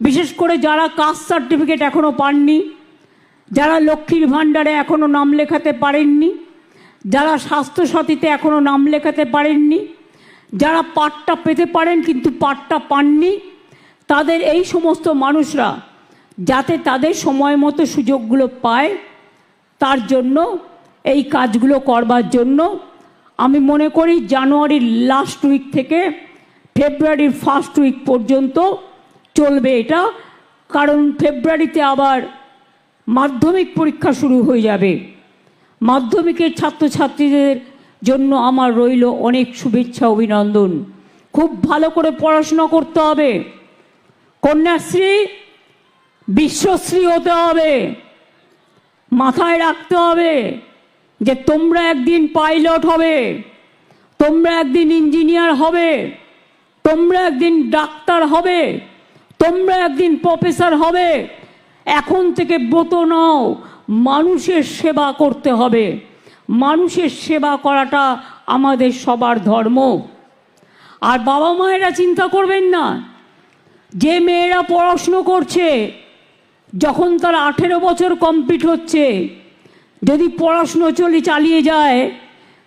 বিশেষ করে যারা কাস্ট সার্টিফিকেট এখনও পাননি, যারা লক্ষ্মীর ভাণ্ডারে এখনও নাম লেখাতে পারেননি, যারা স্বাস্থ্যসাথীতে এখনও নাম লেখাতে পারেননি, যারা পাটটা পেতে পারেন কিন্তু পাটটা পাননি, তাদের এই সমস্ত মানুষরা যাতে তাদের সময় মতো সুযোগগুলো পায়, তার জন্য এই কাজগুলো করবার জন্য আমি মনে করি জানুয়ারির লাস্ট উইক থেকে ফেব্রুয়ারির ফার্স্ট উইক পর্যন্ত চলবে এটা। কারণ ফেব্রুয়ারিতে আবার মাধ্যমিক পরীক্ষা শুরু হয়ে যাবে। মাধ্যমিকের ছাত্রছাত্রীদের জন্য আমার রইল অনেক শুভেচ্ছা, অভিনন্দন। খুব ভালো করে পড়াশোনা করতে হবে। কন্যাশ্রী, বিশ্বশ্রী হতে হবে। মাথায় রাখতে হবে যে তোমরা একদিন পাইলট হবে, তোমরা একদিন ইঞ্জিনিয়ার হবে, তোমরা একদিন ডাক্তার হবে। তোমরা একদিন প্রফেসর হবে। এখন থেকে ব্রত নাও। মানুষের সেবা করতে হবে। মানুষের সেবা করাটা আমাদের সবার ধর্ম। আর বাবা মায়েরা চিন্তা করবেন না। যে মেয়েরা পড়াশুনো করছে, যখন তার আঠেরো বছর কমপ্লিট হচ্ছে, যদি পড়াশুনো চলে চালিয়ে যায়,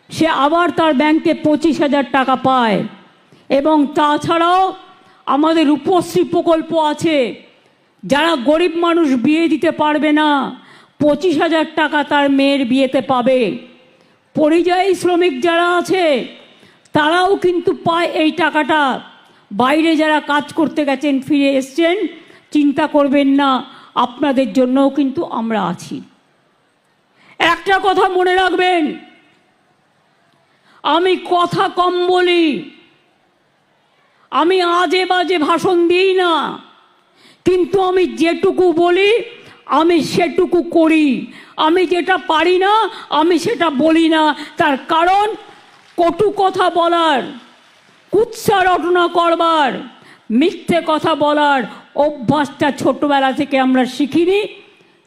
সে আবার তার ব্যাংকে পঁচিশ হাজার টাকা পায়। এবং তাছাড়াও আমাদের রূপশ্রী প্রকল্প আছে। যারা গরিব মানুষ বিয়ে দিতে পারবে না, পঁচিশ হাজার টাকা তার মেয়ের বিয়েতে পাবে। পরিযায়ী শ্রমিক যারা আছে, তারাও কিন্তু পায় এই টাকাটা। বাইরে যারা কাজ করতে গেছেন, ফিরে এসছেন, চিন্তা করবেন না, আপনাদের জন্যও কিন্তু আমরা আছি। একটা কথা মনে রাখবেন, আমি কথা কম বলি। আমি আজে বাজে ভাষণ দিই না। কিন্তু আমি যেটুকু বলি, আমি সেটুকু করি। আমি যেটা পারি না, আমি সেটা বলি না। তার কারণ, কটু কথা বলার, কুৎসা রটনা করবার, মিথ্যে কথা বলার অভ্যাসটা ছোটবেলা থেকে আমরা শিখিনি,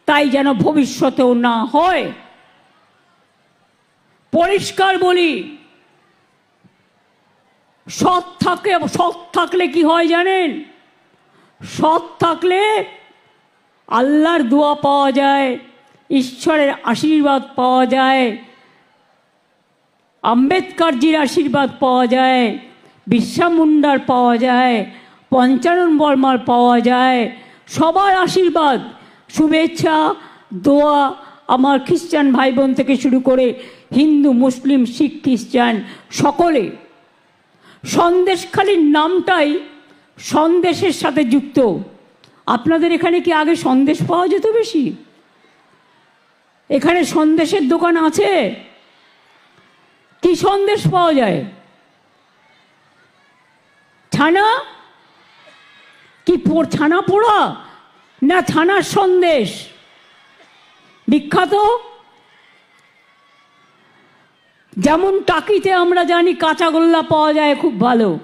তাই যেন ভবিষ্যতেও না হয়। পরিষ্কার বলি সৎ থাকে সৎ থাকলে কি হয় জানেন? সৎ থাকলে আল্লাহর দোয়া পাওয়া যায়, ঈশ্বরের আশীর্বাদ পাওয়া যায়, আম্বেদকরজির আশীর্বাদ পাওয়া যায় বিশ্বা মুন্ডার পাওয়া যায়, পঞ্চানন বর্মার পাওয়া যায়, সবার আশীর্বাদ, শুভেচ্ছা, দোয়া আমার খ্রিস্টান ভাই বোন থেকে শুরু করে হিন্দু, মুসলিম, শিখ, খ্রিস্টান সকলে। সন্দেশখালির নামটাই সন্দেশের সাথে যুক্ত। আপনাদের এখানে কি আগে সন্দেশ পাওয়া যেত বেশি? এখানে সন্দেশের দোকান আছে? কি সন্দেশ পাওয়া যায়? ছানা কি ছানা পোড়া? না ছানার সন্দেশ? বিখ্যাত? যেমন টাকিতে আমরা জানি কাঁচাগোল্লা পাওয়া যায় খুব ভালো।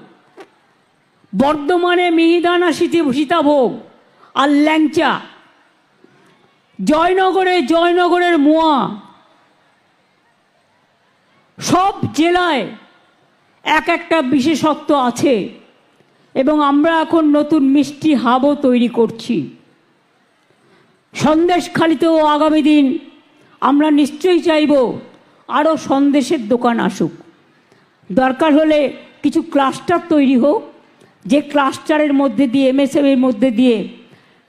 বর্ধমানে মিহিদানা শীতি সীতাভোগ আর ল্যাংচা। জয়নগরে জয়নগরের মোয়া। সব জেলায় এক একটা বিশেষত্ব আছে এবং আমরা এখন নতুন মিষ্টি হাবও তৈরি করছি। সন্দেশখালিতেও আগামী দিন আমরা নিশ্চয়ই চাইব আরও সন্দেশের দোকান আসুক। দরকার হলে কিছু ক্লাস্টার তৈরি হোক, যে ক্লাস্টারের মধ্যে দিয়ে এমএসএমের মধ্যে দিয়ে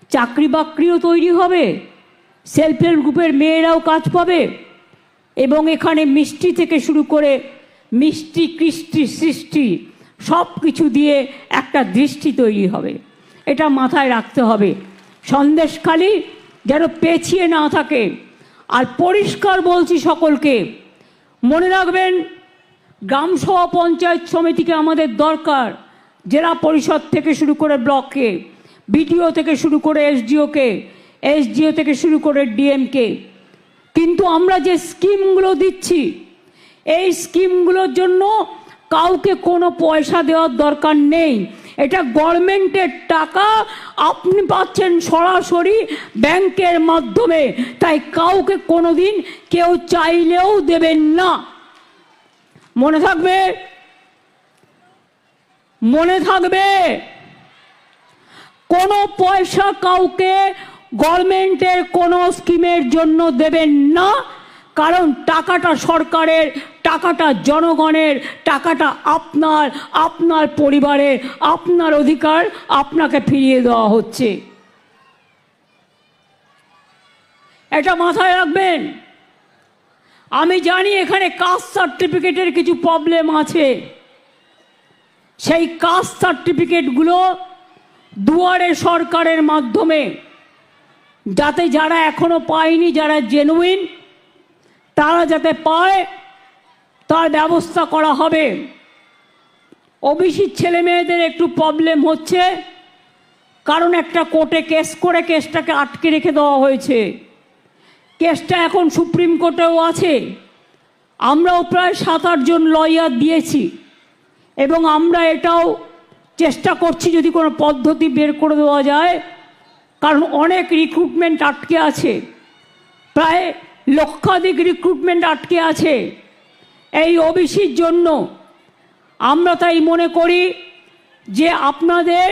চাকরি বাকরিও তৈরি হবে সেলফ হেল্প গ্রুপের মেয়েরাও কাজ পাবে এবং এখানে মিষ্টি থেকে শুরু করে মিষ্টি, কৃষ্টি, সৃষ্টি সব কিছু দিয়ে একটা দৃষ্টি তৈরি হবে। এটা মাথায় রাখতে হবে। সন্দেশখালি যেন পেছিয়ে না থাকে। আর পরিষ্কার বলছি সকলকে মনে রাখবেন গ্রাম সভা পঞ্চায়েত সমিতিকে আমাদের দরকার। জেলা পরিষদ থেকে শুরু করে ব্লককে, বিডিও থেকে শুরু করে এসডিওকে, এসডিও থেকে শুরু করে ডিএমকে। কিন্তু আমরা যে স্কিমগুলো দিচ্ছি, এই স্কিমগুলোর জন্য কাউকে কোনো পয়সা দেওয়ার দরকার নেই। এটা গভর্নমেন্টের টাকা। আপনি পাচ্ছেন সরাসরি ব্যাংকের মাধ্যমে। তাই কাউকে কোনো দিন কেউ চাইলেও দেবেন না। মনে থাকবে? মনে থাকবে? কোনো পয়সা কাউকে গভর্নমেন্টের কোনো স্কিমের জন্য দেবেন না। কারণ টাকাটা সরকারের টাকাটা জনগণের, টাকাটা আপনার আপনার পরিবারের, আপনার অধিকার আপনাকে ফিরিয়ে দেওয়া হচ্ছে। এটা মাথায় রাখবেন। আমি জানি এখানে কাস্ট সার্টিফিকেটের কিছু প্রবলেম আছে। সেই কাস্ট সার্টিফিকেটগুলো দুয়ারে সরকারের মাধ্যমে, যাতে যারা এখনও পায়নি, যারা জেনুইন তারা যাতে পায় তার ব্যবস্থা করা হবে। ওবিসির ছেলে মেয়েদের একটু প্রবলেম হচ্ছে, কারণ একটা কোর্টে কেস করে কেসটাকে আটকে রেখে দেওয়া হয়েছে। কেসটা এখন সুপ্রিম কোর্টেও আছে। আমরাও প্রায় সাত আটজন লয়ার দিয়েছি, এবং আমরা এটাও চেষ্টা করছি যদি কোনো পদ্ধতি বের করে দেওয়া যায়, কারণ অনেক রিক্রুটমেন্ট আটকে আছে। প্রায় লক্ষাধিক রিক্রুটমেন্ট আটকে আছে। এই ওবিসির জন্য আমরা তাই মনে করি যে আপনাদের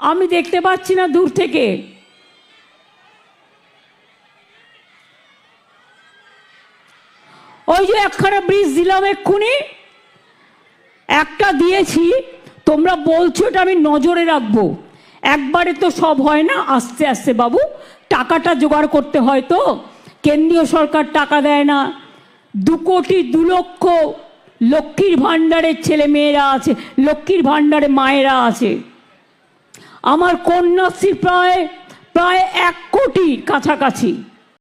আমি দেখতে পাচ্ছি না দূর থেকে। ওই যে একখানা ব্রিজ দিলাম এক্ষুনি। একটা দিয়েছি, তোমরা বলছো এটা আমি নজরে রাখব। একবারে তো সব হয় না, আস্তে আস্তে বাবু, টাকাটা জোগাড় করতে হয় তো। কেন্দ্রীয় সরকার টাকা দেয় না। দু কোটি দু লক্ষ লক্ষ্মীর ভাণ্ডারের ছেলে মেয়েরা আছে, লক্ষ্মীর ভাণ্ডারে মায়েরা আছে। আমার কন্যাশ্রী প্রায় প্রায় এক কোটি কাছাকাছি।